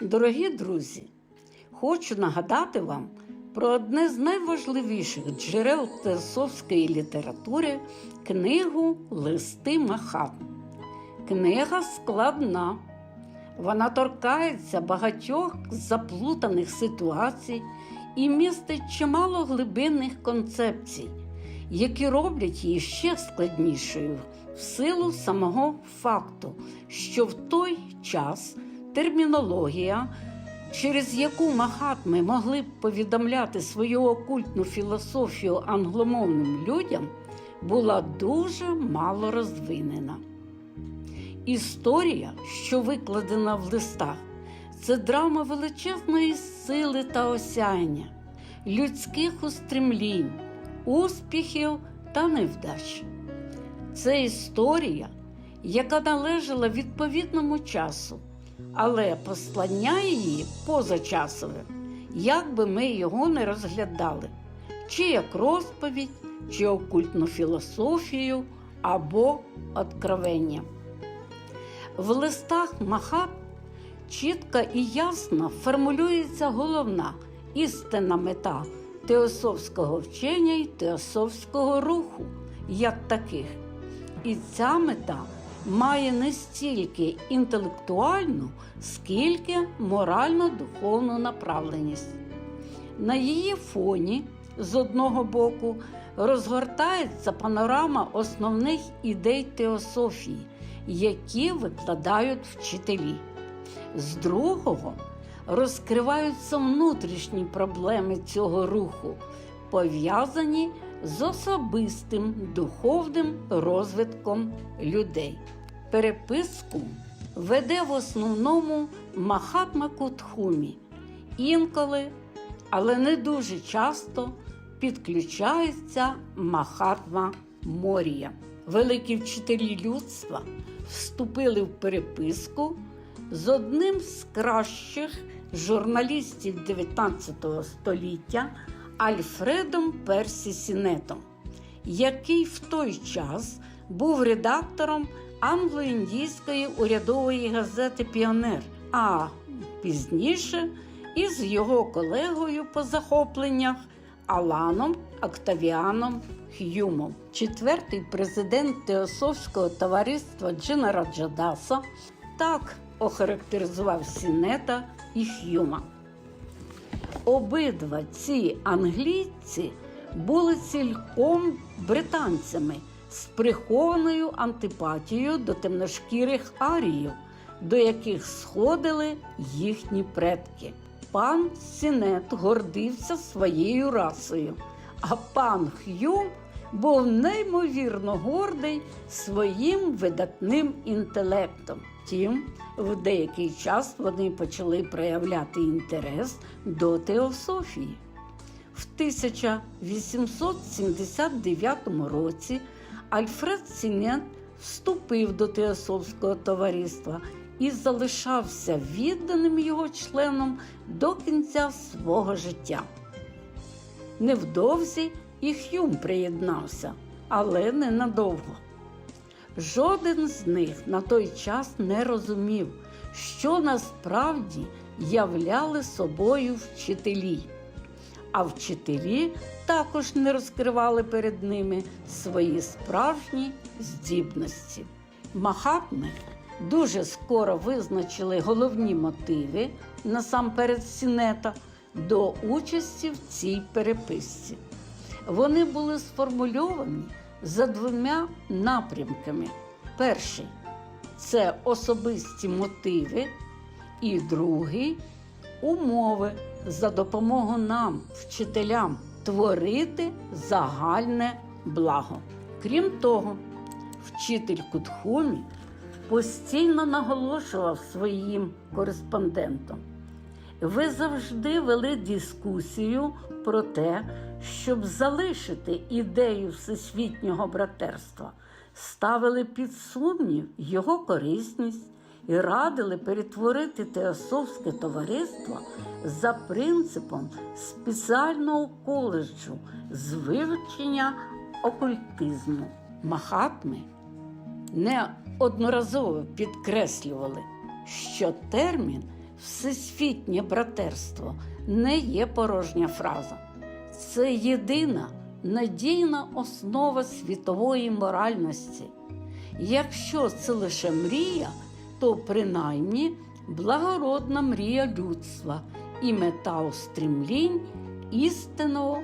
Дорогі друзі, хочу нагадати вам про одне з найважливіших джерел теософської літератури книгу Листи Махатм. Книга складна. Вона торкається багатьох заплутаних ситуацій і містить чимало глибинних концепцій, які роблять її ще складнішою в силу самого факту, що в той час термінологія, через яку махатми могли б повідомляти свою окультну філософію англомовним людям, була дуже мало розвинена. Історія, що викладена в листах, це драма величезної сили та осяяння, людських устремлінь, успіхів та невдач. Це історія, яка належала відповідному часу, але послання її позачасове, як би ми його не розглядали, чи як розповідь, чи окультну філософію або откровення. В листах Махат чітко і ясно формулюється головна істинна мета теософського вчення і теософського руху як таких. І ця мета має не стільки інтелектуальну, скільки морально-духовну направленість. На її фоні, з одного боку, розгортається панорама основних ідей теософії, які викладають вчителі. З другого розкриваються внутрішні проблеми цього руху, пов'язані з особистим духовним розвитком людей. Переписку веде в основному Махатма Кутхумі, інколи, але не дуже часто підключається Махатма Морія. Великі вчителі людства вступили в переписку з одним з кращих журналістів 19 століття Альфредом Персі Сінетом, який в той час був редактором англо-індійської урядової газети Піонер, а пізніше із його колегою по захопленнях Аланом Октавіаном Х'юмом. Четвертий президент Теософського товариства Дженера Джадаса так охарактеризував Сінета і Х'юма. Обидва ці англійці були цілком британцями з прихованою антипатією до темношкірих аріїв, до яких сходили їхні предки. Пан Сінет гордився своєю расою, а пан Х'юм був неймовірно гордий своїм видатним інтелектом. Втім, в деякий час вони почали проявляти інтерес до теософії. В 1879 році Альфред Сінет вступив до Теософського товариства і залишався відданим його членом до кінця свого життя. Невдовзі і Х'юм приєднався, але ненадовго. Жоден з них на той час не розумів, що насправді являли собою вчителі. А вчителі також не розкривали перед ними свої справжні здібності. Махатми дуже скоро визначили головні мотиви, насамперед Сінета, до участі в цій переписці. Вони були сформульовані за двома напрямками. Перший це особисті мотиви, і другий умови за допомогою нам, вчителям, творити загальне благо. Крім того, вчитель Кутхумі постійно наголошував своїм кореспондентам. Ви завжди вели дискусію про те, щоб залишити ідею всесвітнього братерства, ставили під сумнів його корисність і радили перетворити теософське товариство за принципом спеціального коледжу з вивчення окультизму. Махатми неодноразово підкреслювали, що термін всесвітнє братерство не є порожня фраза. Це єдина надійна основа світової моральності. Якщо це лише мрія, то принаймні благородна мрія людства і мета устремлінь істинного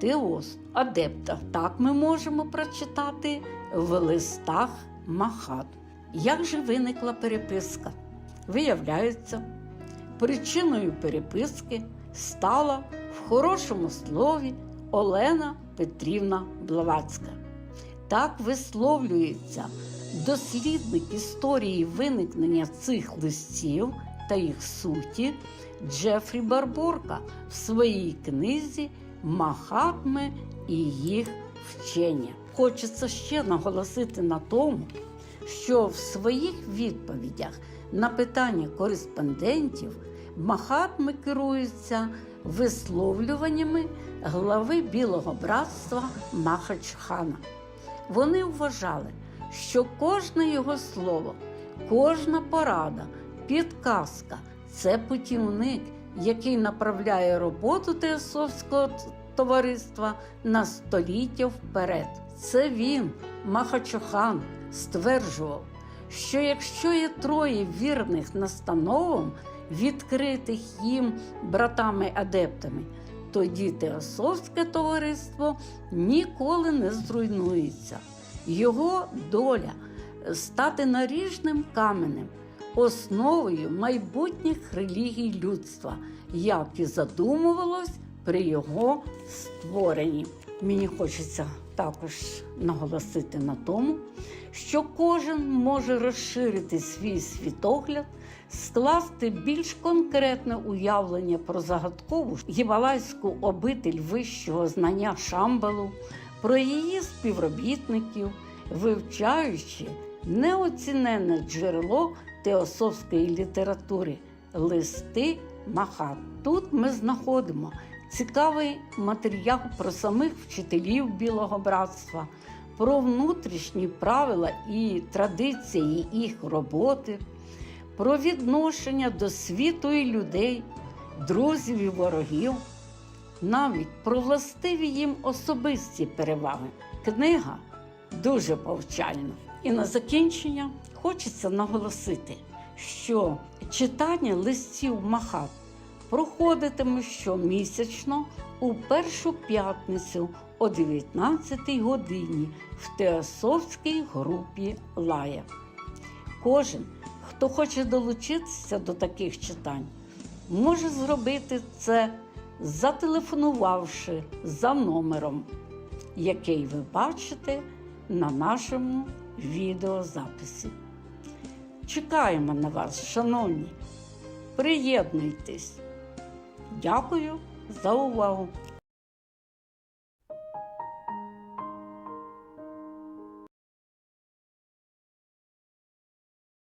теос адепта. Так ми можемо прочитати в листах Махат. Як же виникла переписка? Виявляється, причиною переписки стала в хорошому слові Олена Петрівна Блаватська. Так висловлюється дослідник історії виникнення цих листів та їх суті Джефрі Барборка в своїй книзі Махатми і їх вчення. Хочеться ще наголосити на тому, що в своїх відповідях на питання кореспондентів Махатми керуються висловлюваннями глави Білого братства Махачхана. Вони вважали, що кожне його слово, кожна порада, підказка це путівник, який направляє роботу Теософського товариства на століття вперед. Це він, Махачохан, стверджував, що якщо є троє вірних настановам, відкритих їм братами-адептами, тоді Теософське товариство ніколи не зруйнується. Його доля стати наріжним каменем, основою майбутніх релігій людства, як і задумувалось при його створенні. Мені хочеться також наголосити на тому, що кожен може розширити свій світогляд, скласти більш конкретне уявлення про загадкову гімалайську обитель вищого знання Шамбалу, про її співробітників, вивчаючи неоціненне джерело теософської літератури листи Махат. Тут ми знаходимо цікавий матеріал про самих вчителів Білого братства, про внутрішні правила і традиції їх роботи, про відношення до світу і людей, друзів і ворогів, навіть про властиві їм особисті переваги. Книга дуже повчальна. І на закінчення хочеться наголосити, що читання листів Махат проходитиме щомісячно у першу п'ятницю о 19 годині в Теософській групі Лая. Кожен, хто хоче долучитися до таких читань, може зробити це, зателефонувавши за номером, який ви бачите на нашому відеозаписі. Чекаємо на вас, шановні. Приєднуйтесь. Дякую за увагу!